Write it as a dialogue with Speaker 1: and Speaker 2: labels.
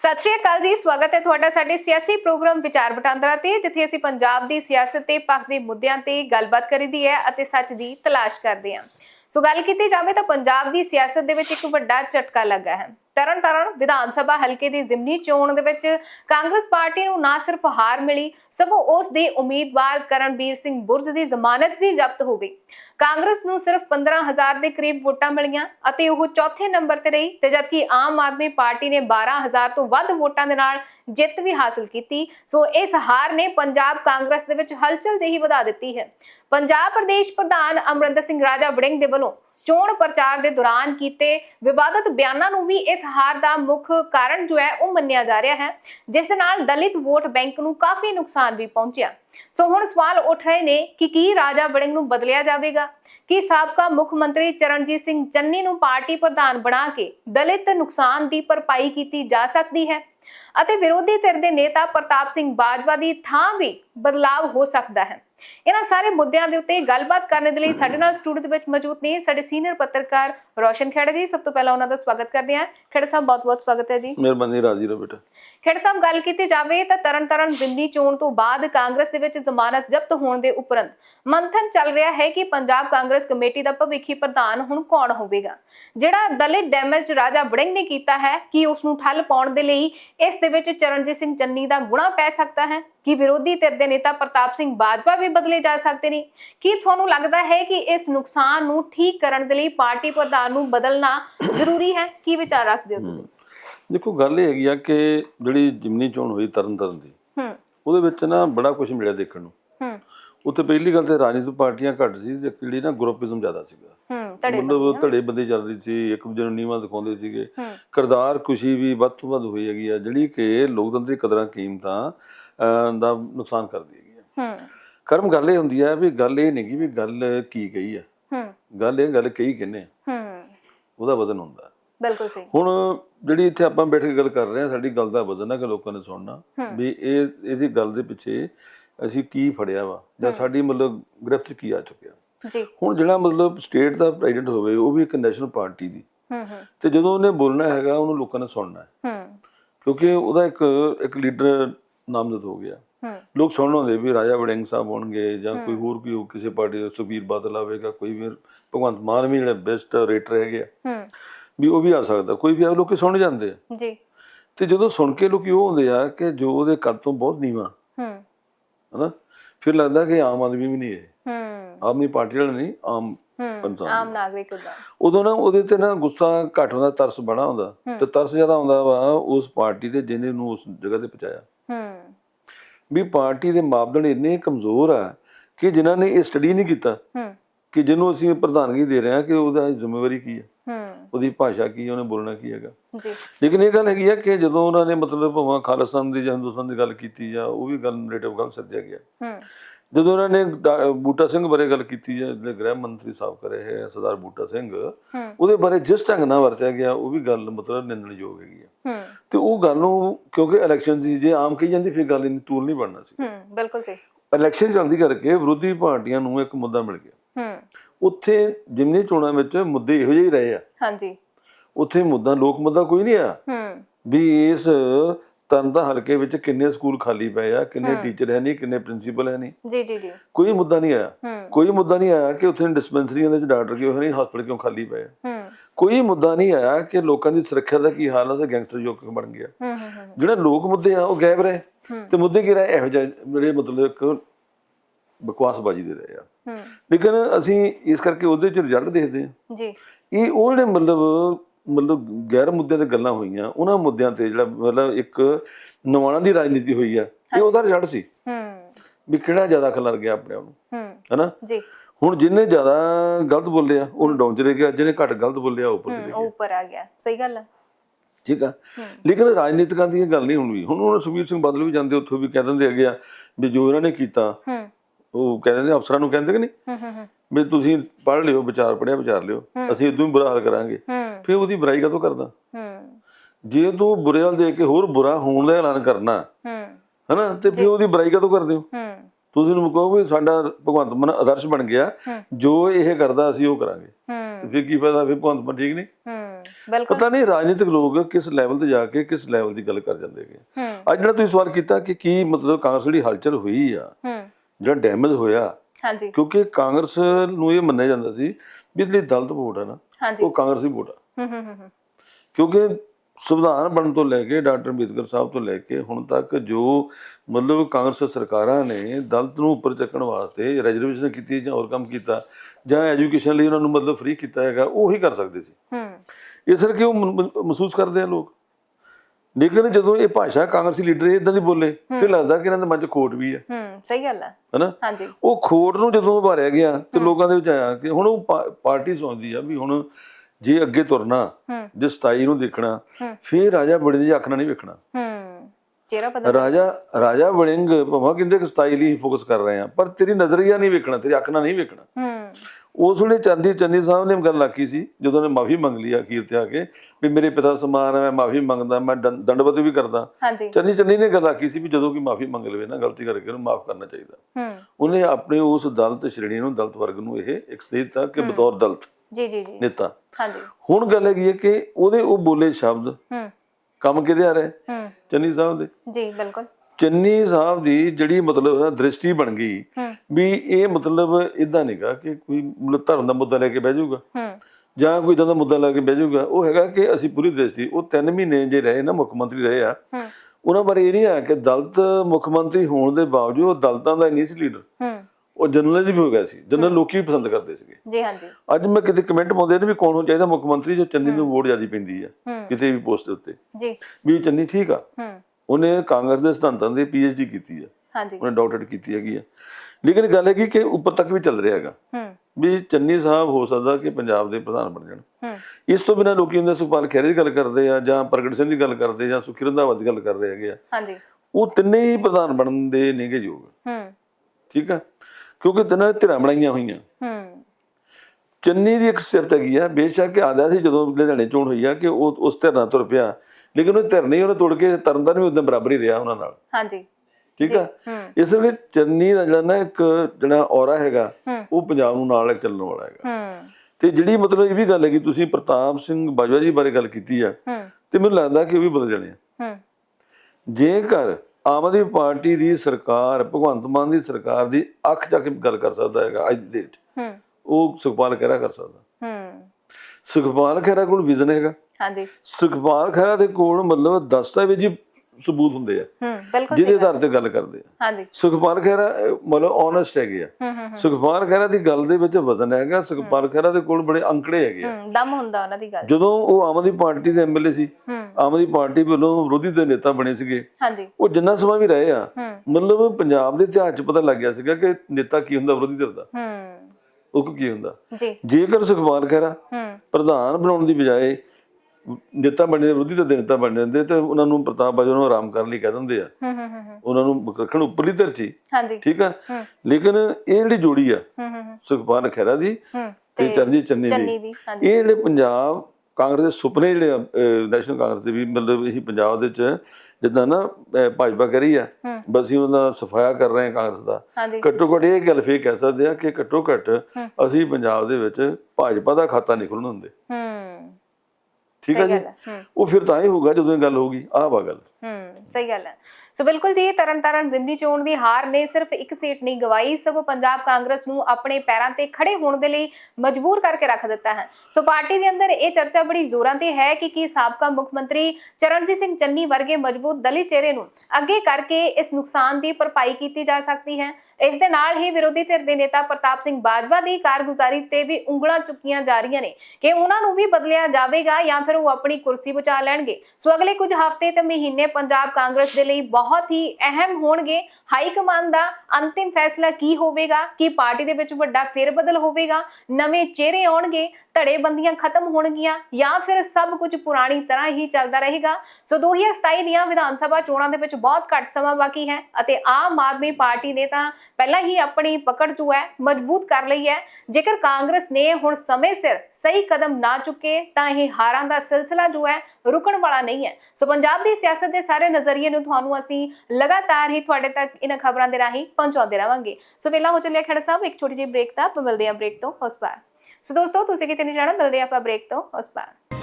Speaker 1: ਸਤਿ ਸ਼੍ਰੀ ਅਕਾਲ ਜੀ, ਸਵਾਗਤ ਹੈ ਤੁਹਾਡਾ ਸਾਡੇ ਸਿਆਸੀ ਪ੍ਰੋਗਰਾਮ ਵਿਚਾਰ ਵਟਾਂਦਰਾ ਤੇ, ਜਿੱਥੇ ਅਸੀਂ ਪੰਜਾਬ ਦੀ ਸਿਆਸਤ ਤੇ ਪੱਖ ਦੇ ਮੁੱਦਿਆਂ ਤੇ ਗੱਲਬਾਤ ਕਰੀਦੀ ਹੈ ਅਤੇ ਸੱਚ ਦੀ ਤਲਾਸ਼ ਕਰਦੇ ਹਾਂ। ਸੋ ਗੱਲ ਕੀਤੀ ਜਾਵੇ ਤਾਂ ਪੰਜਾਬ ਦੀ ਸਿਆਸਤ ਦੇ ਵਿੱਚ ਇੱਕ ਵੱਡਾ ਝਟਕਾ ਲੱਗਾ ਹੈ। ਤਰਨ ਵਿਧਾਨ ਸਭਾ ਹਲਕੇ ਦੀ ਜ਼ਿਮਨੀ ਚੋਣ ਦੇ ਵਿੱਚ ਕਾਂਗਰਸ ਪਾਰਟੀ ਨੂੰ ਨਾ ਸਿਰਫ ਹਾਰ ਮਿਲੀ, ਸਗੋਂ ਉਸ ਦੇ ਉਮੀਦਵਾਰ ਕਰਨਵੀਰ ਸਿੰਘ ਬੁਰਜ ਦੀ ਜ਼ਮਾਨਤ ਵੀ ਜ਼ਬਤ ਹੋ ਗਈ। ਕਾਂਗਰਸ ਨੂੰ ਸਿਰਫ 15000 ਦੇ ਕਰੀਬ ਵੋਟਾਂ ਮਿਲੀਆਂ ਅਤੇ ਉਹ ਚੌਥੇ ਨੰਬਰ ਤੇ ਰਹੀ ਤੇ ਜਦਕਿ ਆਮ ਆਦਮੀ ਪਾਰਟੀ ਨੇ 12000 ਤੋਂ ਵੱਧ ਵੋਟਾਂ ਦੇ ਨਾਲ ਜਿੱਤ ਵੀ ਹਾਸਲ ਕੀਤੀ, ਸੋ ਇਸ ਹਾਰ ਨੇ ਪੰਜਾਬ ਕਾਂਗਰਸ ਦੇ ਵਿੱਚ ਹਲਚਲ ਜਿਹੀ ਵਧਾ ਦਿੱਤੀ ਹੈ। ਪੰਜਾਬ ਪ੍ਰਦੇਸ਼ ਪ੍ਰਧਾਨ ਅਮਰਿੰਦਰ ਸਿੰਘ ਰਾਜਾ ਵੜਿੰਗ ਦੇ ਵੱਲੋਂ ਚੋਣ ਪ੍ਰਚਾਰ ਦੇ ਦੌਰਾਨ ਕੀਤੇ ਵਿਵਾਦਤ ਬਿਆਨਾਂ ਨੂੰ ਵੀ ਇਸ ਹਾਰ ਦਾ ਮੁੱਖ ਕਾਰਨ ਜੋ ਹੈ ਉਹ ਮੰਨਿਆ ਜਾ ਰਿਹਾ ਹੈ, ਜਿਸ ਦੇ ਨਾਲ ਦਲਿਤ ਵੋਟ ਬੈਂਕ ਨੂੰ ਕਾਫੀ ਨੁਕਸਾਨ ਵੀ ਪਹੁੰਚਿਆ। ਸੋ ਹੁਣ ਸਵਾਲ ਉੱਠ ਰਹੇ ਨੇ ਕਿ ਕੀ ਰਾਜਾ ਵੜਿੰਗ ਨੂੰ ਬਦਲਿਆ ਜਾਵੇਗਾ? ਕੀ ਸਾਬਕਾ ਮੁੱਖ ਮੰਤਰੀ ਚਰਨਜੀਤ ਸਿੰਘ ਚੰਨੀ ਨੂੰ ਪਾਰਟੀ ਪ੍ਰਧਾਨ ਬਣਾ ਕੇ ਦਲਿਤ ਨੁਕਸਾਨ ਦੀ ਭਰਪਾਈ ਕੀਤੀ ਜਾ ਸਕਦੀ ਹੈ? ਅਤੇ ਵਿਰੋਧੀ ਧਿਰ ਦੇ ਨੇਤਾ ਪ੍ਰਤਾਪ ਸਿੰਘ ਬਾਜਵਾ ਦੀ ਥਾਂ ਵੀ ਬਦਲਾਵ ਹੋ ਸਕਦਾ ਹੈ। ਇਹਨਾਂ ਸਾਰੇ ਮੁੱਦਿਆਂ ਦੇ ਉੱਤੇ ਗੱਲਬਾਤ ਕਰਨ ਦੇ ਲਈ ਸਾਡੇ ਨਾਲ ਸਟੂਡੀਓ ਦੇ ਵਿੱਚ ਮੌਜੂਦ ਨੇ ਸਾਡੇ ਸੀਨੀਅਰ ਪੱਤਰਕਾਰ ਰੋਸ਼ਨ ਖੇੜਾ ਜੀ। ਸਭ ਤੋਂ ਪਹਿਲਾਂ ਉਹਨਾਂ ਦਾ ਸਵਾਗਤ ਕਰਦੇ ਹਾਂ। ਖੇੜਾ ਸਾਹਿਬ ਬਹੁਤ-ਬਹੁਤ ਸਵਾਗਤ ਹੈ ਜੀ।
Speaker 2: ਮਿਹਰਬਾਨੀ ਰਾਜੀ ਰਹੋ ਬੇਟਾ।
Speaker 1: ਖੇੜ ਸਾਹਿਬ ਗੱਲ ਕੀਤੀ ਜਾਵੇ ਤਾਂ ਤਰਨਤਾਰਨ ਜ਼ਿਮਨੀ ਚੋਣ ਤੋਂ ਬਾਅਦ ਕਾਂਗਰਸ ਦੇ ਵਿੱਚ ਜ਼ਮਾਨਤ ਜ਼ਬਤ ਹੋਣ ਦੇ ਉਪਰੰਤ ਮੰਥਨ ਚੱਲ ਰਿਹਾ ਹੈ ਕਿ ਪੰਜਾਬ ਕਾਂਗਰਸ ਕਮੇਟੀ ਦਾ ਭਵਿੱਖੀ ਪ੍ਰਧਾਨ ਹੁਣ ਕੌਣ ਹੋਵੇਗਾ। ਜਿਹੜਾ ਦਲਿਤ ਡੈਮੇਜ ਰਾਜਾ ਵੜਿੰਗ ਨੇ ਕੀਤਾ ਹੈ ਕਿ ਉਸ ਨੂੰ ਠੱਲ ਪਾਉਣ ਦੇ ਲਈ ਇਸ ਦੇ ਵਿੱਚ ਚਰਨਜੀਤ ਸਿੰਘ ਚੰਨੀ ਦਾ ਗੁਣਾ ਪੈ ਸਕਦਾ ਹੈ ਕਿ ਵਿਰੋਧੀ ਧਿਰ ਦੇ ਨੇਤਾ ਪ੍ਰਤਾਪ ਸਿੰਘ ਬਾਜਵਾ ਵੀ ਬਦਲੇ ਜਾ ਸਕਦੇ ਨੇ। ਕੀ ਤੁਹਾਨੂੰ ਲੱਗਦਾ ਹੈ ਕਿ ਇਸ ਨੁਕਸਾਨ ਨੂੰ ਠੀਕ ਕਰਨ ਦੇ ਲਈ ਪਾਰਟੀ ਪ੍ਰਧਾਨ ਨੂੰ ਬਦਲਣਾ ਜ਼ਰੂਰੀ ਹੈ? ਕੀ ਵਿਚਾਰ ਰੱਖਦੇ ਹੋ ਤੁਸੀਂ?
Speaker 2: ਦੇਖੋ ਗੱਲ ਇਹ ਹੈਗੀ ਆ ਕਿ ਜਿਹੜੀ ਜਿਮਨੀ ਚੋਣ ਹੋਈ ਤਰਨ ਤਾਰਨ ਦੀ
Speaker 1: ਹੂੰ।
Speaker 2: ਉਹਦੇ ਵਿੱਚ ਨਾ ਬੜਾ ਕੁਝ ਮਿਲਿਆ ਦੇਖਣ ਨੂੰ।
Speaker 1: ਹੂੰ।
Speaker 2: ਉੱਥੇ ਪਹਿਲੀ ਗੱਲ ਤੇ ਰਾਜਨੀਤਿਕ ਪਾਰਟੀਆਂ ਘੱਟ ਸੀ ਤੇ ਜਿਹੜੀ ਨਾ ਗਰੁੱਪਿਜ਼ਮ ਜ਼ਿਆਦਾ ਸੀਗਾ।
Speaker 1: ਹੂੰ ਤੜੇ
Speaker 2: ਮਤਲਬ ਧੜੇ ਬੰਦੇ ਚੱਲ ਰਹੀ ਸੀ ਇੱਕ ਦੂਜੇ ਨੂੰ ਨੀਵਾਂ ਦਿਖਾਉਂਦੇ ਸੀਗੇ। ਕਰਦਾਰ ਖੁਸ਼ੀ ਵੀ ਵੱਧ ਤੋਂ ਵੱਧ ਹੋਈ ਹੈਗੀ ਆ ਜਿਹੜੀ ਕਿ ਲੋਕਤੰਤਰੀ ਕਦਰਾਂ ਕੀਮਤਾਂ ਦਾ ਨੁਕਸਾਨ ਕਰਦੀ ਹੈਗੀ ਆ।
Speaker 1: ਹੂੰ।
Speaker 2: ਕਰਮ ਗੱਲ ਇਹ ਹੁੰਦੀ ਆ ਵੀ ਗੱਲ ਇਹ ਨਹੀਂ ਗੀ ਵੀ ਗੱਲ ਕੀ ਕਹੀ ਆ।
Speaker 1: ਹੂੰ।
Speaker 2: ਗੱਲ ਇਹ ਗੱਲ ਕਹੀ ਕਿੰਨੇ
Speaker 1: ਹੂੰ।
Speaker 2: ਉਹਦਾ ਵਜ਼ਨ ਹੁੰਦਾ।
Speaker 1: ਬਿਲਕੁਲ ਸਹੀ।
Speaker 2: ਹੁਣ ਜਿਹੜੀ ਇੱਥੇ ਆਪਾਂ ਬੈਠ ਕੇ ਗੱਲ ਕਰ ਰਹੇ ਹਾਂ ਸਾਡੀ ਗੱਲ ਦਾ ਵਜ਼ਨ ਹੈ ਕਿ ਲੋਕਾਂ ਨੇ ਸੁਣਨਾ ਵੀ ਇਹ ਇਹਦੀ ਗੱਲ ਦੇ ਪਿੱਛੇ ਅਸੀਂ ਕੀ ਫੜਿਆ ਵਾ ਜਾਂ ਸਾਡੀ ਮਤਲਬ ਗ੍ਰਿਫਤ ਕੀ ਆ ਚੁੱਕਿਆ।
Speaker 1: ਜੀ।
Speaker 2: ਹੁਣ ਜਿਹੜਾ ਮਤਲਬ ਸਟੇਟ ਦਾ ਪ੍ਰੈਜ਼ੀਡੈਂਟ ਹੋਵੇ ਉਹ ਵੀ ਇੱਕ ਨੈਸ਼ਨਲ ਪਾਰਟੀ ਦੀ।
Speaker 1: ਹੂੰ ਹੂੰ।
Speaker 2: ਤੇ ਜਦੋਂ ਉਹਨੇ ਬੋਲਣਾ ਹੈਗਾ ਉਹਨੂੰ ਲੋਕਾਂ ਨੇ ਸੁਣਨਾ ਹੈ।
Speaker 1: ਹੂੰ।
Speaker 2: ਕਿਉਂਕਿ ਉਹਦਾ ਇੱਕ ਇੱਕ ਲੀਡਰ ਨਾਮਜ਼ਦ ਹੋ ਗਿਆ।
Speaker 1: ਹੂੰ।
Speaker 2: ਲੋਕ ਸੁਣਨ ਹੁੰਦੇ ਵੀ ਰਾਜਾ ਵੜਿੰਗ ਸਾਹਿਬ ਹੋਣਗੇ ਜਾਂ ਕੋਈ ਹੋਰ ਕੋਈ ਕਿਸੇ ਪਾਰਟੀ ਦਾ ਸੁਖਬੀਰ ਬਾਦਲ ਆਵੇਗਾ ਕੋਈ ਵੀ ਭਗਵੰਤ ਮਾਨ ਵੀ ਜਿਹੜੇ ਬੈਸਟ ਰੇਟਰ ਹੈਗੇ ਆ।
Speaker 1: ਹੂੰ।
Speaker 2: ਵੀ ਉਹ ਵੀ ਆ ਸਕਦਾ ਕੋਈ ਵੀ ਆ ਲੋਕੀ ਸੁਣ ਜਾਂਦੇ ਆ।
Speaker 1: ਜੀ।
Speaker 2: ਤੇ ਜਦੋਂ ਸੁਣ ਕੇ ਲੋਕੀ ਉਹ ਹੁੰਦੇ ਆ ਕਿ ਜੋ ਉਹਦੇ ਕੱਦ ਤੋਂ ਬਹੁਤ ਨੀਵਾ
Speaker 1: ਹੂੰ।
Speaker 2: ਹਨਾ? ਫਿਰ ਲੱਗਦਾ ਕਿ ਆਮ ਆਦਮੀ ਵੀ ਨਹੀਂ ਹੈ।
Speaker 1: ਹੂੰ
Speaker 2: ਆਦਮੀ ਪਾਰਟੀ ਵਾਲਾ ਨਹੀਂ ਆਮ
Speaker 1: ਹੂੰ
Speaker 2: ਇਨਸਾਨ
Speaker 1: ਆਮ ਨਾਗਰਿਕ ਦਾ
Speaker 2: ਉਦੋਂ ਨਾ ਉਹਦੇ ਤੇ ਨਾ ਗੁੱਸਾ ਘੱਟ ਹੁੰਦਾ ਤਰਸ ਬੜਾ ਹੁੰਦਾ। ਤੇ ਤਰਸ ਜ਼ਿਆਦਾ ਹੁੰਦਾ ਵਾ ਉਸ ਪਾਰਟੀ ਦੇ ਜਿਹਨੇ ਨੂੰ ਉਸ ਜਗ੍ਹਾ ਤੇ ਪਹੁੰਚਾਇਆ।
Speaker 1: ਹੂੰ।
Speaker 2: ਵੀ ਪਾਰਟੀ ਦੇ ਮਾਪਦੰਡ ਇੰਨੇ ਕਮਜ਼ੋਰ ਆ ਕਿ ਜਿਨ੍ਹਾਂ ਨੇ ਇਹ ਸਟੱਡੀ ਨਹੀਂ ਕੀਤਾ
Speaker 1: ਹੂੰ।
Speaker 2: ਕਿ ਜਿਹਨੂੰ ਅਸੀਂ ਪ੍ਰਧਾਨਗੀ ਦੇ ਰਹੇ ਹਾਂ ਕਿ ਉਹਦਾ ਜ਼ਿੰਮੇਵਾਰੀ ਕੀ ਹੂੰ ਉਹਦੀ ਭਾਸ਼ਾ ਕੀ ਉਹਨੇ ਬੋਲਣਾ ਕੀ ਹੈਗਾ?
Speaker 1: ਜੀ।
Speaker 2: ਲੇਕਿਨ ਇਹ ਗੱਲ ਹੈਗੀ ਆ ਕਿ ਜਦੋਂ ਉਹਨਾਂ ਨੇ ਮਤਲਬ ਭਾਵੇਂ ਖਾਲਸਤਾਨ ਦੀ ਜਾਂ ਹਿੰਦੁਸਤਾਨ ਦੀ ਗੱਲ ਕੀਤੀ ਜਾਂ ਉਹ ਵੀ ਗੱਲ ਨੈਰੇਟਿਵ ਗੱਲ ਸੱਜਿਆ ਗਿਆ।
Speaker 1: ਹੂੰ।
Speaker 2: ਜਦੋਂ ਉਹਨਾਂ ਨੇ ਬੂਟਾ ਸਿੰਘ ਬਾਰੇ ਗੱਲ ਕੀਤੀ ਜਾਂ ਜਿਹੜੇ ਗ੍ਰਹਿ ਮੰਤਰੀ ਸਾਹਿਬ ਕਰੇ ਹੈ ਸਰਦਾਰ ਬੂਟਾ ਸਿੰਘ ਉਹਦੇ ਬਾਰੇ ਜਿਸ ਢੰਗ ਨਾਲ ਵਰਤਿਆ ਗਿਆ ਉਹ ਵੀ ਗੱਲ ਮਤਲਬ ਨਿੰਦਣਯੋਗ ਹੈਗੀ ਆ।
Speaker 1: ਹੂੰ।
Speaker 2: ਤੇ ਉਹ ਗੱਲ ਨੂੰ ਕਿਉਂਕਿ ਇਲੈਕਸ਼ਨ ਸੀ ਜੇ ਆਮ ਕਹੀ ਜਾਂਦੀ ਫਿਰ ਗੱਲ ਇੰਨੀ ਤੂਲ ਨਹੀਂ ਬਣਨਾ ਸੀ।
Speaker 1: ਹੂੰ ਬਿਲਕੁਲ ਸਹੀ।
Speaker 2: ਇਲੈਕਸ਼ਨ ਚੱਲਦੀ ਕਰਕੇ ਵਿਰੋਧੀ ਪਾਰਟੀਆਂ ਨੂੰ ਇੱਕ ਮੁੱਦਾ ਮਿਲ ਗਿਆ।
Speaker 1: ਹੂੰ।
Speaker 2: ਉੱਥੇ ਜਿਮਨੀ ਚੋਣਾਂ ਵਿੱਚ ਮੁੱਦੇ ਇਹੋ ਜਿਹੇ ਹੀ ਰਹੇ ਆ।
Speaker 1: ਹਾਂਜੀ।
Speaker 2: ਉੱਥੇ ਮੁੱਦਾ ਲੋਕ ਮੁੱਦਾ ਕੋਈ ਨਹੀਂ ਆ।
Speaker 1: ਹੂੰ।
Speaker 2: ਵੀ ਇਸ ਤਰਨਤਾ ਹਲਕੇ ਵਿੱਚ ਕਿੰਨੇ ਸਕੂਲ ਖਾਲੀ ਪਏ ਆ ਕਿੰਨੇ ਟੀਚਰ ਹੈ ਨਹੀਂ ਕਿੰਨੇ ਪ੍ਰਿੰਸੀਪਲ ਹੈ ਨਹੀਂ।
Speaker 1: ਜੀ ਜੀ ਜੀ।
Speaker 2: ਕੋਈ ਮੁੱਦਾ ਨਹੀਂ ਆਇਆ। ਕੋਈ ਮੁੱਦਾ ਨਹੀਂ ਆਇਆ ਕਿ ਉੱਥੇ ਡਿਸਪੈਂਸਰੀਆਂ ਦੇ ਵਿੱਚ ਡਾਕਟਰ ਕਿਉਂ ਹੈ ਨਹੀਂ ਹਸਪਤਾਲ ਕਿਉਂ ਖਾਲੀ ਪਏ ਆ।
Speaker 1: ਹੂੰ।
Speaker 2: ਕੋਈ ਮੁੱਦਾ ਨਹੀਂ ਆਇਆ ਕਿ ਲੋਕਾਂ ਦੀ ਸੁਰੱਖਿਆ ਦਾ ਕੀ ਹਾਲ ਹੈ ਤੇ ਗੈਂਗਸਟਰ ਯੁੱਗ ਬਣ ਗਿਆ।
Speaker 1: ਹੂੰ ਹੂੰ ਹੂੰ।
Speaker 2: ਜਿਹੜੇ ਲੋਕ ਮੁੱਦੇ ਆ ਉਹ ਗਾਇਬ ਰਹੇ। ਤੇ ਮੁੱਦੇ ਕੀ ਰਹੇ? ਇਹੋ ਜਿਹੇ ਜਿਹੜੇ ਮਤਲਬ ਇੱਕ ਬਕਵਾਸਬਾਜ਼ੀ ਦੇ ਰਹੇ ਆ। ਲੇਕਿਨ ਅਸੀਂ ਇਸ ਕਰਕੇ ਉਹਦੇ ਚ ਰਿਜ਼ਲਟ ਦੇਖਦੇ ਆ
Speaker 1: ਜੀ।
Speaker 2: ਇਹ ਉਹ ਜਿਹੜੇ ਮਤਲਬ ਮਤਲਬ ਗੈਰ ਮੁੱਦਿਆਂ ਤੇ ਗੱਲਾਂ ਹੋਈਆਂ ਉਹਨਾਂ ਮੁੱਦਿਆਂ ਤੇ ਜਿਹੜਾ ਮਤਲਬ ਇੱਕ ਨਵਾਣਾ ਦੀ ਰਾਜਨੀਤੀ ਹੋਈ ਆ ਇਹ ਉਹਦਾ ਰਿਜ਼ਲਟ ਸੀ।
Speaker 1: ਹੂੰ।
Speaker 2: ਵੀ ਕਿਹੜਾ ਜ਼ਿਆਦਾ ਖਲਰ ਗਿਆ ਆਪਣੇ ਆਪ ਨੂੰ।
Speaker 1: ਹੂੰ।
Speaker 2: ਹੈਨਾ?
Speaker 1: ਜੀ।
Speaker 2: ਹੁਣ ਜਿਹਨੇ ਜ਼ਿਆਦਾ ਗਲਤ ਬੋਲਿਆ ਉਹਨੂੰ ਡਾਊਨ ਚਲੇ ਗਿਆ ਜਿਹਨੇ ਘੱਟ ਗਲਤ ਬੋਲਿਆ ਉੱਪਰ ਚਲੇ
Speaker 1: ਉਹ ਉੱਪਰ ਆ ਗਿਆ। ਸਹੀ ਗੱਲ ਹੈ
Speaker 2: ਠੀਕ ਆ? ਲੇਕਿਨ ਰਾਜਨੀਤਿਕਾਂ ਦੀ ਗੱਲ ਨਹੀਂ ਹੁਣ ਵੀ। ਹੁਣ ਉਹਨਾਂ ਸੁਖਬੀਰ ਸਿੰਘ ਬਾਦਲ ਵੀ ਜਾਂਦੇ ਉੱਥੋਂ ਵੀ ਕਹਿ ਦਿੰਦੇ ਹੈਗੇ ਆ ਵੀ ਜੋ ਇਹਨਾਂ ਨੇ ਕੀਤਾ
Speaker 1: ਹੂੰ।
Speaker 2: ਉਹ ਕਹਿ ਦਿੰਦੇ ਅਫਸਰਾਂ ਨੂੰ ਕਹਿੰਦੇ ਕਿ ਨਹੀਂ?
Speaker 1: ਹੂੰ ਹੂੰ ਹੂੰ।
Speaker 2: ਵੀ ਤੁਸੀਂ ਪੜ੍ਹ ਲਿਓ ਵਿਚਾਰ ਪੜਿਆ ਵਿਚਾਰ ਲਿਓ। ਅਸੀਂ ਇਦੋਂ ਵੀ ਬੁਰਾ ਹਾਲ ਕਰਾਂਗੇ।
Speaker 1: ਹੂੰ।
Speaker 2: ਫਿਰ ਉਹਦੀ ਬੁਰਾਈ ਕਦੋਂ ਕਰਦਾ?
Speaker 1: ਹੂੰ।
Speaker 2: ਜੇ ਤੂੰ ਬੁਰੇ ਹਾਲ ਦੇਖ ਕੇ ਹੋਰ ਬੁਰਾ ਹੋਣ ਦਾ ਐਲਾਨ ਕਰਨਾ
Speaker 1: ਹੂੰ।
Speaker 2: ਹਨਾ? ਤੇ ਫਿਰ ਉਹਦੀ ਬੁਰਾਈ ਕਦੋਂ ਕਰਦੇ ਹੋ?
Speaker 1: ਹੂੰ।
Speaker 2: ਤੁਸੀਂ ਨੂੰ ਕਹੋ ਵੀ ਸਾਡਾ ਭਗਵੰਤ ਮਾਨ ਆਦਰਸ਼ ਬਣ ਗਿਆ ਜੋ ਇਹ ਕਰਦਾ ਅਸੀਂ ਉਹ ਕਰਾਂਗੇ। ਤੇ
Speaker 1: ਹੂੰ
Speaker 2: ਫਿਰ ਕੀ ਫਾਇਦਾ? ਫਿਰ ਭਗਵੰਤ ਮਾਨ ਠੀਕ ਨਹੀਂ?
Speaker 1: ਹੂੰ। ਬਿਲਕੁਲ।
Speaker 2: ਪਤਾ ਨਹੀਂ ਰਾਜਨੀਤਿਕ ਲੋਕ ਕਿਸ ਲੈਵਲ ਤੇ ਜਾ ਕੇ ਕਿਸ ਲੈਵਲ ਦੀ ਗੱਲ ਕਰ ਜਾਂਦੇ
Speaker 1: ਹੂੰ।
Speaker 2: ਅੱਜ ਜਿਹੜਾ ਤੁਸੀਂ ਸਵਾਲ ਕੀਤਾ ਕਿ ਕੀ ਮਤਲਬ ਕਾਂਗਰਸ ਜਿਹੜੀ ਹਲਚਲ ਹੋਈ ਆ
Speaker 1: ਹੂੰ।
Speaker 2: ਜਿਹੜਾ ਡੈਮੇਜ ਹੋਇਆ
Speaker 1: ਹਾਂਜੀ।
Speaker 2: ਕਿਉਂਕਿ ਕਾਂਗਰਸ ਨੂੰ ਇਹ ਮੰਨਿਆ ਜਾਂਦਾ ਸੀ ਵੀ ਜਿਹੜੀ ਦਲਿਤ ਵੋਟ ਹੈ ਨਾ ਉਹ ਕਾਂਗਰਸੀ ਵੋਟ
Speaker 1: ਹੂੰ ਹੂੰ ਹੂੰ ਹੂੰ।
Speaker 2: ਕਿਉਂਕਿ ਸੰਵਿਧਾਨ ਬਣਨ ਤੋਂ ਲੈ ਕੇ ਡਾਕਟਰ ਅੰਬੇਦਕਰ ਸਾਹਿਬ ਤੋਂ ਲੈ ਕੇ ਹੁਣ ਤੱਕ ਜੋ ਮਤਲਬ ਕਾਂਗਰਸ ਸਰਕਾਰਾਂ ਨੇ ਦਲਿਤ ਨੂੰ ਉੱਪਰ ਚੱਕਣ ਵਾਸਤੇ ਰਿਜ਼ਰਵੇਸ਼ਨ ਕੀਤੀ ਜਾਂ ਹੋਰ ਕੰਮ ਕੀਤਾ ਜਾਂ ਐਜੂਕੇਸ਼ਨ ਲਈ ਉਹਨਾਂ ਨੂੰ ਮਤਲਬ ਫ੍ਰੀ ਕੀਤਾ ਹੈਗਾ ਉਹ ਹੀ ਕਰ ਸਕਦੇ ਸੀ।
Speaker 1: ਹੂੰ।
Speaker 2: ਇਸ ਕਰਕੇ ਉਹ ਮਹਿਸੂਸ ਕਰਦੇ ਆ ਲੋਕ। ਲੇਕਿਨ ਜਦੋਂ ਇਹ ਭਾਸ਼ਾ ਕਾਂਗਰਸੀ ਲੀਡਰ ਇਦਾਂ ਦੀ ਬੋਲੇ ਫਿਰ ਲੱਗਦਾ ਕਿ ਇਹਨਾਂ ਦੇ ਮਨ 'ਚ ਖੋਟ ਵੀ ਹੈ।
Speaker 1: ਹੂੰ ਸਹੀ ਗੱਲ ਹੈ।
Speaker 2: ਹਨਾ?
Speaker 1: ਹਾਂਜੀ।
Speaker 2: ਉਹ ਖੋਟ ਨੂੰ ਜਦੋਂ ਉਭਾਰਿਆ ਗਿਆ ਤੇ ਲੋਕਾਂ ਦੇ ਵਿੱਚ ਆਇਆ ਕਿ ਹੁਣ ਉਹ ਪਾਰਟੀ ਸੌਂਦੀ ਆ ਵੀ ਹੁਣ ਜੇ ਅੱਗੇ ਤੁਰਨਾ ਜੇ 27 ਨੂੰ ਦੇਖਣਾ। ਫਿਰ ਰਾਜਾ ਬੜੇ ਦੀ ਅੱਖ ਨਾਲ ਨਹੀਂ ਵੇਖਣਾ।
Speaker 1: ਹੂੰ। ਚਿਹਰਾ ਬਦਲ
Speaker 2: ਰਾਜਾ ਰਾਜਾ ਵੜਿੰਗ ਭਾਵੇਂ ਕਹਿੰਦੇ ਕਿ 27 ਲਈ ਫੋਕਸ ਕਰ ਰਹੇ ਆ ਪਰ ਤੇਰੀ ਨਜ਼ਰੀਆ ਨਹੀਂ ਵੇਖਣਾ ਤੇਰੀ ਅੱਖ ਨਾਲ ਨਹੀਂ ਵੇਖਣਾ।
Speaker 1: ਹੂੰ।
Speaker 2: ਉਸ ਵੇਲੇ ਚੰਦੀ ਚੰਨੀ ਸਾਹਿਬ ਨੇ ਗੱਲ ਆਖੀ ਸੀ ਜਦੋਂ ਨੇ ਮਾਫੀ ਮੰਗ ਲਈ ਅਖੀਰ ਤੇ ਆ ਕੇ ਵੀ ਮੇਰੇ ਪਿਤਾ ਸਮਾਨ ਹੈ ਮੈਂ ਮਾਫੀ ਮੰਗਦਾ ਮੈਂ ਦੰਡਵਤ ਵੀ ਕਰਦਾ। ਚੰਨੀ ਚੰਨੀ ਨੇ ਗੱਲ ਆਖੀ ਸੀ ਵੀ ਜਦੋਂ ਕੋਈ ਮਾਫੀ ਮੰਗ ਲਵੇ ਨਾ ਗਲਤੀ ਕਰਕੇ ਉਹਨੂੰ ਮਾਫ ਕਰਨਾ ਚਾਹੀਦਾ।
Speaker 1: ਹੂੰ।
Speaker 2: ਉਹਨੇ ਆਪਣੇ ਉਸ ਦਲਿਤ ਸ਼੍ਰੇਣੀ ਨੂੰ ਦਲਿਤ ਵਰਗ ਨੂੰ ਇਹ ਇੱਕ ਸਟੇਜ ਦਿੱਤਾ ਕਿ ਬਤੌਰ ਦਲਿਤ
Speaker 1: ਜੀ ਜੀ ਜੀ।
Speaker 2: ਨੇਤਾ।
Speaker 1: ਹਾਂਜੀ।
Speaker 2: ਹੁਣ ਗੱਲ ਹੈਗੀ ਹੈ ਕਿ ਉਹਦੇ ਉਹ ਬੋਲੇ ਸ਼ਬਦ
Speaker 1: ਹੂੰ।
Speaker 2: ਕੰਮ ਕਿਹਦੇ ਆ ਰਹੇ?
Speaker 1: ਹੂੰ।
Speaker 2: ਚੰਨੀ ਸਾਹਿਬ ਦੇ।
Speaker 1: ਜੀ ਬਿਲਕੁਲ।
Speaker 2: ਚੰਨੀ ਸਾਹਿਬ ਦੀ ਜਿਹੜੀ ਮਤਲਬ ਦ੍ਰਿਸ਼ਟੀ ਬਣ ਗਈ ਵੀ ਇਹ ਮਤਲਬ ਇਦਾਂ ਨਹੀਂਗਾ ਕਿ ਕੋਈ ਧਰਮ ਦਾ ਮੁੱਦਾ ਲੈ ਕੇ ਬਹਿ ਜਾਊਗਾ।
Speaker 1: ਹੂੰ।
Speaker 2: ਜਾਂ ਕੋਈ ਇਦਾਂ ਦਾ ਮੁੱਦਾ ਲੈ ਕੇ ਬਹਿ ਜਾਊਗਾ। ਉਹ ਹੈਗਾ ਕਿ ਅਸੀਂ ਪੂਰੀ ਦ੍ਰਿਸ਼ਟੀ ਉਹ 3 ਮਹੀਨੇ ਜੇ ਰਹੇ ਨਾ ਮੁੱਖ ਮੰਤਰੀ ਰਹੇ ਆ
Speaker 1: ਹੂੰ।
Speaker 2: ਉਹਨਾਂ ਬਾਰੇ ਇਹ ਨਹੀਂ ਆ ਕਿ ਦਲਿਤ ਮੁੱਖ ਮੰਤਰੀ ਹੋਣ ਦੇ ਬਾਵਜੂਦ ਉਹ ਦਲਿਤਾਂ ਦਾ ਨਹੀਂ ਸੀ ਲੀਡਰ।
Speaker 1: ਹੂੰ।
Speaker 2: ਉਹ ਜਨਰਲਿਜ਼ਮ ਵੀ ਹੋ ਗਿਆ ਸੀ। ਜਨਰਲ ਲੋਕੀ ਵੀ ਪਸੰਦ ਕਰਦੇ ਸੀਗੇ।
Speaker 1: ਜੀ ਹਾਂਜੀ।
Speaker 2: ਅੱਜ ਮੈਂ ਕਿਤੇ ਕਮੈਂਟ ਪਾਉਂਦੇ ਨੇ ਵੀ ਕੌਣ ਹੋ ਚਾਹੀਦਾ ਮੁੱਖ ਮੰਤਰੀ ਜੋ ਚੰਨੀ ਨੂੰ ਵੋਟ ਜ਼ਿਆਦਾ ਪੈਂਦੀ ਆ ਕਿਤੇ ਵੀ ਪੋਸਟ ਦੇ ਉੱਤੇ।
Speaker 1: ਜੀ।
Speaker 2: ਵੀ ਚੰਨੀ ਠੀਕ ਆ।
Speaker 1: ਹੂੰ।
Speaker 2: ਉਹਨੇ ਕਾਂਗਰਸ ਦੇ ਸਿਧਾਂਤਾਂ ਦੇ ਪੀਐਚਡੀ ਕੀਤੀ ਆ।
Speaker 1: ਹਾਂਜੀ।
Speaker 2: ਉਹਨੇ ਡਾਕਟਰੇਟ ਕੀਤੀ ਹੈਗੀ ਆ। ਲੇਕਿਨ ਗੱਲ ਹੈਗੀ ਕਿ ਉੱਪਰ ਤੱਕ ਵੀ ਚੱਲ ਰਿਹਾ ਹੈਗਾ।
Speaker 1: ਹੂੰ।
Speaker 2: ਵੀ ਚੰਨੀ ਸਾਹਿਬ ਹੋ ਸਕਦਾ ਕਿ ਪੰਜਾਬ ਦੇ ਪ੍ਰਧਾਨ ਬਣ ਜਾਣ।
Speaker 1: ਹੂੰ।
Speaker 2: ਇਸ ਤੋਂ ਬਿਨਾਂ ਲੋਕੀ ਉਹਨਾਂ ਸੁਖਪਾਲ ਖਹਿਰੇ ਦੀ ਗੱਲ ਕਰਦੇ ਆ ਜਾਂ ਪ੍ਰਗਟ ਸਿੰਘ ਦੀ ਗੱਲ ਕਰਦੇ ਜਾਂ ਸੁਖੀ ਰੰਧਾਵਾ ਦੀ ਗੱਲ ਕਰ ਰਹੇ ਹੈਗੇ ਆ।
Speaker 1: ਹਾਂਜੀ।
Speaker 2: ਉਹ ਤਿੰਨੇ ਹੀ ਪ੍ਰਧਾਨ ਬਣਨ ਦੇ ਨੇਗੇ ਯੋਗ।
Speaker 1: ਹੂੰ।
Speaker 2: ਠੀਕ ਆ? ਕਿਉਂਕਿ ਤਿੰਨਾਂ ਧਿਰਾਂ ਬਣਾਈਆਂ ਹੋਈਆਂ।
Speaker 1: ਹੂੰ।
Speaker 2: ਚੰਨੀ ਦੀ ਇੱਕ ਸਿਫਤ ਹੈਗੀ ਆ ਬੇਸ਼ੱਕ ਆਦਾ ਸੀ ਜਦੋਂ ਲੁਧਿਆਣੇ ਚੋਣ ਹੋਈ ਆ ਕਿ ਉਹ ਉਸ ਧਿਰ ਤੁਰ ਪਿਆ। ਲੇਕਿਨ ਉਹ ਧਿਰ ਨਹੀਂ ਉਹਨੇ ਤੋੜ ਕੇ ਤਰਨਤਾਰਨ ਵੀ ਉਦੋਂ ਬਰਾਬਰ ਹੀ ਰਿਹਾ ਉਹਨਾਂ ਨਾਲ।
Speaker 1: ਹਾਂਜੀ।
Speaker 2: ਠੀਕ ਆ?
Speaker 1: ਹੂੰ।
Speaker 2: ਇਸ ਲਈ ਚੰਨੀ ਦਾ ਜਿਹੜਾ ਨਾ ਇੱਕ ਜਿਹੜਾ ਔਰਾ ਹੈਗਾ
Speaker 1: ਹੂੰ।
Speaker 2: ਉਹ ਪੰਜਾਬ ਨੂੰ ਨਾਲ ਕੇ ਚੱਲਣ ਵਾਲਾ ਹੈਗਾ।
Speaker 1: ਹੂੰ।
Speaker 2: ਤੇ ਜਿਹੜੀ ਮਤਲਬ ਇਹ ਵੀ ਗੱਲ ਹੈਗੀ ਤੁਸੀਂ ਪ੍ਰਤਾਪ ਸਿੰਘ ਬਾਜਵਾ ਜੀ ਬਾਰੇ ਗੱਲ ਕੀਤੀ ਆ
Speaker 1: ਹੂੰ।
Speaker 2: ਤੇ ਮੈਨੂੰ ਲੱਗਦਾ ਕਿ ਉਹ ਵੀ ਬਦਲ ਜਾਣੇ ਆ।
Speaker 1: ਹੂੰ।
Speaker 2: ਜੇਕਰ ਆਮ ਆਦਮੀ ਪਾਰਟੀ ਦੀ ਸਰਕਾਰ ਭਗਵੰਤ ਮਾਨ ਦੀ ਸਰਕਾਰ ਦੀ ਅੱਖ ਚੱਕ ਕੇ ਗੱਲ ਕਰ ਸਕਦਾ ਹੈਗਾ ਅੱਜ ਦੇ ਵਿੱਚ
Speaker 1: ਹੂੰ।
Speaker 2: ਉਹ ਸੁਖਪਾਲ ਖਹਿਰਾ ਕਰ ਸਕਦਾ।
Speaker 1: ਹੂੰ।
Speaker 2: ਸੁਖਪਾਲ ਖਹਿਰਾ ਕੋਲ ਵਿਜ਼ਨ ਹੈਗਾ।
Speaker 1: ਹਾਂਜੀ।
Speaker 2: ਸੁਖਪਾਲ ਖਹਿਰਾ ਦੇ ਕੋਲ ਮਤਲਬ ਦਸਤਾਵੇਜ਼ੀ ਸਬੂਤ ਹੁੰਦੇ ਆ।
Speaker 1: ਹੂੰ ਬਿਲਕੁਲ
Speaker 2: ਜਿਹਦੇ। ਆਧਾਰ ਤੇ ਗੱਲ ਕਰਦੇ ਆ।
Speaker 1: ਹਾਂਜੀ।
Speaker 2: ਸੁਖਪਾਲ ਖਹਿਰਾ ਮਤਲਬ ਓਨੈਸਟ ਹੈਗੇ ਆ। ਸੁਖਪਾਲ ਖਹਿਰਾ ਦੀ ਗੱਲ ਦੇ ਵਿੱਚ ਵਜ਼ਨ ਹੈਗਾ ਸੁਖਪਾਲ ਖਹਿਰਾ ਦੇ ਕੋਲ ਬੜੇ ਅੰਕੜੇ ਹੈਗੇ ਆ।
Speaker 1: ਦਮ ਹੁੰਦਾ ਉਹਨਾਂ ਦੀ ਗੱਲ।
Speaker 2: ਜਦੋਂ ਉਹ ਆਮ ਆਦਮੀ ਪਾਰਟੀ ਦੇ ਐਮਐਲਏ ਸੀ ਆਮ ਆਦਮੀ ਪਾਰਟੀ ਵੱਲੋਂ ਵਿਰੋਧੀ ਦੇ ਨੇਤਾ ਬਣੇ ਸੀਗੇ।
Speaker 1: ਹਾਂਜੀ।
Speaker 2: ਉਹ ਜਿੰਨਾ ਸਮਾਂ ਵੀ ਰਹੇ ਆ ਮਤਲਬ ਪੰਜਾਬ ਦੇ ਇਤਿਹਾਸ 'ਚ ਪਤਾ ਲੱਗ ਗਿਆ ਸੀਗਾ ਕਿ ਨੇਤਾ ਕੀ ਹੁੰਦਾ ਵਿਰੋਧੀ ਧਿਰ ਦਾ।
Speaker 1: ਹੂੰ।
Speaker 2: ਉਹ ਕੀ ਹੁੰਦਾ?
Speaker 1: ਜੀ।
Speaker 2: ਜੇਕਰ ਸੁਖਪਾਲ ਖਹਿਰਾ
Speaker 1: ਹੂੰ।
Speaker 2: ਪ੍ਰਧਾਨ ਬਣਾਉਣ ਦੀ ਬਜਾਏ ਨੇਤਾ ਬਣਨੇ ਦੇ ਵਿਰੋਧੀ ਦੇ ਨੇਤਾ ਬਣ ਜਾਂਦੇ ਤੇ ਉਹਨਾਂ ਨੂੰ ਪ੍ਰਤਾਪ ਬਾਜਵਾ ਨੂੰ ਆਰਾਮ ਕਰਨ ਲਈ ਕਹਿ ਦਿੰਦੇ ਆ।
Speaker 1: ਹੂੰ ਹੂੰ ਹੂੰ ਹੂੰ।
Speaker 2: ਉਹਨਾਂ ਨੂੰ ਰੱਖਣ ਉੱਪਰਲੀ ਧਿਰ 'ਚ ਹੀ,
Speaker 1: ਹਾਂਜੀ।
Speaker 2: ਠੀਕ ਆ? ਲੇਕਿਨ ਇਹ ਜਿਹੜੀ ਜੋੜੀ ਆ ਸੁਖਪਾਲ ਖਹਿਰਾ ਦੀ ਤੇ ਚਰਨਜੀਤ ਚੰਨੀ ਦੀ। ਇਹ ਜਿਹੜੇ ਪੰਜਾਬ ਕਾਂਗਰਸ ਦੇ ਸੁਪਨੇ ਜਿਹੜੇ ਨੈਸ਼ਨਲ ਕਾਂਗਰਸ ਦੇ ਵੀ ਮਤਲਬ ਇਹੀ ਪੰਜਾਬ ਦੇ ਚ ਜਿੱਦਾਂ ਨਾ ਭਾਜਪਾ ਕਹ ਰਹੀ ਆ। ਬਸ ਅਸੀਂ ਉਹਦਾ ਸਫਾਇਆ ਕਰ ਰਹੇ ਹਾਂ ਕਾਂਗਰਸ ਦਾ। ਘੱਟੋ ਘੱਟ ਇਹ ਗੱਲ ਫੇਰ ਕਹਿ ਸਕਦੇ ਆ ਕਿ ਘੱਟੋ ਘੱਟ ਅਸੀਂ ਪੰਜਾਬ ਦੇ ਵਿੱਚ ਭਾਜਪਾ ਦਾ ਖਾਤਾ ਨਹੀਂ ਖੁੱਲਣ ਦਿੰਦੇ।
Speaker 1: ਹੂੰ।
Speaker 2: ਠੀਕ ਜੀ?
Speaker 1: ਹੈ। ਹੂੰ।
Speaker 2: ਉਹ ਫਿਰ ਤਾਂ ਹੀ ਹੋਊਗਾ ਜਦੋਂ ਇਹ ਗੱਲ ਹੋਊਗੀ ਆਹ ਵਾ ਗੱਲ।
Speaker 1: ਹੂੰ। ਸਹੀ ਗੱਲ ਹੈ। ਸੋ ਬਿਲਕੁਲ ਜੀ, ਤਰਨਤਾਰਨ ਜ਼ਿਮਨੀ ਚੋਣ ਦੀ ਹਾਰ ਨੇ ਸਿਰਫ ਇੱਕ ਸੀਟ ਨਹੀਂ ਗਵਾਈ, ਸਗੋਂ ਪੰਜਾਬ ਕਾਂਗਰਸ ਨੂੰ ਆਪਣੇ ਪੈਰਾਂ ਤੇ ਖੜੇ ਹੋਣ ਦੇ ਲਈ ਮਜਬੂਰ ਕਰਕੇ ਰੱਖ ਦਿੱਤਾ ਹੈ। ਸੋ ਪਾਰਟੀ ਦੇ ਅੰਦਰ ਇਹ ਚਰਚਾ ਬੜੀ ਜ਼ੋਰਾਂ ਤੇ ਹੈ ਕਿ ਕੀ ਸਾਬਕਾ ਮੁੱਖ ਮੰਤਰੀ ਚਰਨਜੀਤ ਸਿੰਘ ਚੰਨੀ ਵਰਗੇ ਮਜ਼ਬੂਤ ਦਲਿਤ ਚਿਹਰੇ ਨੂੰ ਅੱਗੇ ਕਰਕੇ ਇਸ ਨੁਕਸਾਨ ਦੀ ਭਰਪਾਈ ਕੀਤੀ ਜਾ ਸਕਦੀ ਹੈ। ਇਸ ਦੇ ਨਾਲ ਹੀ ਵਿਰੋਧੀ ਧਿਰ ਦੇ ਨੇਤਾ ਪ੍ਰਤਾਪ ਸਿੰਘ ਬਾਜਵਾ ਦੀ ਕਾਰਗੁਜ਼ਾਰੀ ਤੇ ਵੀ ਉਂਗਲਾਂ ਚੁੱਕੀਆਂ ਜਾ ਰਹੀਆਂ ਨੇ ਕਿ ਉਹਨਾਂ ਨੂੰ ਵੀ ਬਦਲਿਆ ਜਾਵੇਗਾ ਜਾਂ ਫਿਰ ਉਹ ਆਪਣੀ ਕੁਰਸੀ ਬਚਾ ਲੈਣਗੇ। ਸੋ ਅਗਲੇ ਕੁਝ ਹਫ਼ਤੇ ਤੇ ਮਹੀਨੇ ਪੰਜਾਬ ਕਾਂਗਰਸ ਦੇ ਲਈ ਬਹੁਤ ਹੀ ਅਹਿਮ ਹੋਣਗੇ। ਹਾਈ ਕਮਾਂਡ ਦਾ ਅੰਤਿਮ ਫੈਸਲਾ ਕੀ ਹੋਵੇਗਾ? ਕੀ ਪਾਰਟੀ ਦੇ ਵਿੱਚ ਵੱਡਾ ਫੇਰਬਦਲ ਹੋਵੇਗਾ? ਨਵੇਂ ਚਿਹਰੇ ਆਉਣਗੇ, ਧੜੇਬੰਦੀਆਂ ਖਤਮ ਹੋਣਗੀਆਂ ਜਾਂ ਫਿਰ ਸਭ ਕੁਝ ਪੁਰਾਣੀ ਤਰ੍ਹਾਂ ਹੀ ਚੱਲਦਾ ਰਹੇਗਾ? ਸੋ 2027 ਦੀਆਂ ਵਿਧਾਨ ਸਭਾ ਚੋਣਾਂ ਦੇ ਵਿੱਚ ਬਹੁਤ ਘੱਟ ਸਮਾਂ ਬਾਕੀ ਹੈ ਅਤੇ ਆਮ ਆਦਮੀ ਪਾਰਟੀ ਨੇ ਤਾਂ ਪਹਿਲਾਂ ਹੀ ਆਪਣੀ ਪਕੜ ਜੋ ਹੈ, ਮਜ਼ਬੂਤ ਕਰ ਲਈ ਹੈ। ਜੇਕਰ ਕਾਂਗਰਸ ਨੇ ਹੁਣ ਸਮੇਂ ਸਿਰ ਸਹੀ ਕਦਮ ਨਾ ਚੁੱਕੇ, ਤਾਂ ਇਹ ਹਾਰਾਂ ਦਾ ਸਿਲਸਿਲਾ ਜੋ ਹੈ, ਰੁਕਣ ਵਾਲਾ ਨਹੀਂ ਹੈ। ਸੋ ਪੰਜਾਬ ਦੀ ਸਿਆਸਤ ਦੇ ਸਾਰੇ ਨਜ਼ਰੀਏ ਨੂੰ ਤੁਹਾਨੂੰ ਅਸੀਂ ਲਗਾਤਾਰ ਹੀ ਤੁਹਾਡੇ ਤੱਕ ਇਹਨਾਂ ਖਬਰਾਂ ਦੇ ਰਾਹੀਂ ਪਹੁੰਚਾਉਂਦੇ ਰਵਾਂਗੇ। ਸੋ ਪਹਿਲਾਂ ਹੋ ਚੱਲਿਆ ਖੜਾ ਸਾਹਿਬ, ਇੱਕ ਛੋਟੀ ਜਿਹੀ ਬ੍ਰੇਕ ਦਾ ਆਪਾਂ ਮਿਲਦੇ ਹਾਂ ਬ੍ਰੇਕ ਤੋਂ ਉਸ ਪਾਰ ਸੋ ਦੋਸਤੋ, ਤੁਸੀਂ ਕਿਤੇ ਨਹੀਂ ਜਾਣਾ, ਮਿਲਦੇ ਹਾਂ ਆਪਾਂ ਬ੍ਰੇਕ ਤੋਂ ਉਸ ਪਾਰ